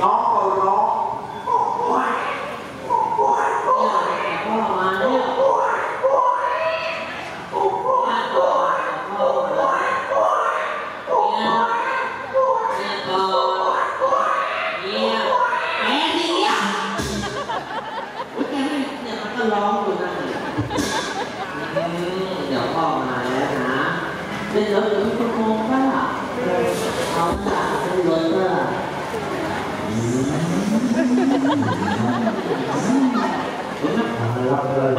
น้องก็ร้องโอ้ยโอ้ยโอ้ยพ่อมาแล้วโอ้ยโอ้ยโอ้ยพ่อพ่อพ่อโอ้ยโอ้ยโอ้ยโอ้ยเนี่ยก่อนเนี่ยแม่ทีเนี่ยอุ๊ยแกไม่เนี่ยมันก็ร้องอยู่นั่นแหละอืมเดี๋ยวพ่อมาแล้วนะเป็นรถหรือเป็นโมงป่ะเอาจ้ะเป็นรถป่ะเห็นไหมรับเลย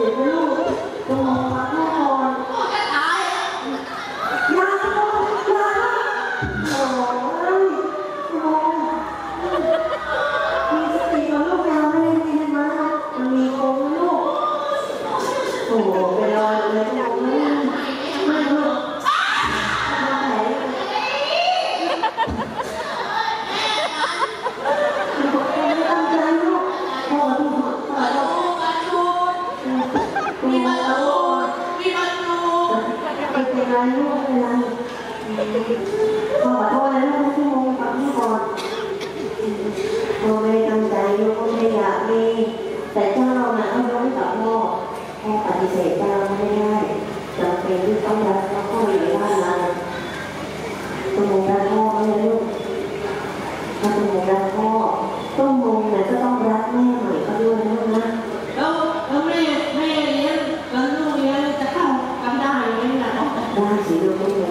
เจ็บไหมลูกคุณหมอฟังพ่อก่อนพ่อจะตายาลูกยาโอ้ยคุณหมอมีสติก่อนลูกยาไม่ได้กินมามันมีคงลูกโอ้โหไปรอเลยไม่ไม่ลูก ไม่เป็นไรลูกไม่เป็นไรพ่อขอโทษนะลูกที่โมฟังพ่อก่อนพ่อไม่ได้ตั้งใจลูกก็ไม่อยากมีแต่เจ้าน่ะต้องยกให้กับพ่อพ่อปฏิเสธเจ้าไม่ได้จำเป็นที่ต้องรับเพราะพ่ออยู่ในบ้านเราคุณโมรักพ่อไม่ได้ลูก ถ้าคุณโมรักพ่อต้องโมเนี่ยก็ต้องรักแม่ใหม่ก็ด้วยนะลูกนะ แล้วแล้วแม่แม่เลี้ยงแล้วลูกเลี้ยงจะเข้ากันได้ไหมล่ะ ได้สิลูกคุณโม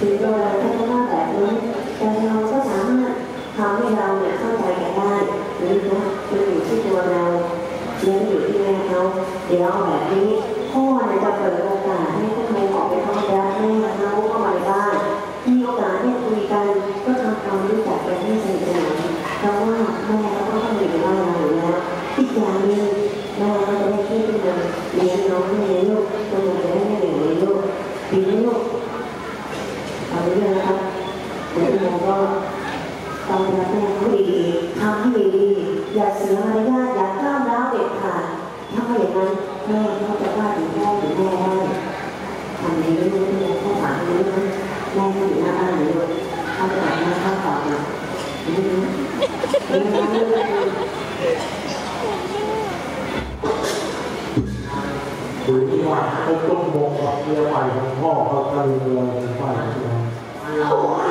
ถึงเราจะทำหน้าแบบนี้แต่เราก็สามารถทำให้เราเนี่ยเข้าใจกันได้หรือนะมันอยู่ที่ตัวเราเลี้ยงอยู่ที่แม่ เดี๋ยวแบบนี้พ่อเนี่ยจะเปิดโอกาสให้คุณโมออกไปทำรักแม่เขาเขามาในบ้านมีโอกาสได้คุยกันก็ทำความรู้จักกันให้สนิทสนมเพราะว่าแม่ก็ต้องอยู่ในบ้านเราอยู่แล้วอีกอย่างหนึ่งแม่ก็จะได้ช่วยคุณโมเลี้ยงน้องเลี้ยงลูกคุณโมจะได้ไม่เหนื่อยเลี้ยงลูกดีไหมลูกเอาเรื่องนะครับเดี๋ยวโมก็ตองรับแม่เขาดีทำให้ดีอย่าเสียมารยาทอย่าก้าวร้าวเด็ดขาด ถ้าไม่อย่างนั้นแม่เขาจะว่าถึงพ่อถึงแม่ได้ทำดีไม่รู้ที่จะข้อถามรู้นะแม่เขาอยู่หน้าบ้านหรือลูกเขาจะแบบมาข้าวตอบนะรู้ไหมรู้ไหมรู้ไหมดูที่ว่าเขาต้องบอกกับเมียใหม่ของพ่อเขาก็เลยเมียใหม่ของเรา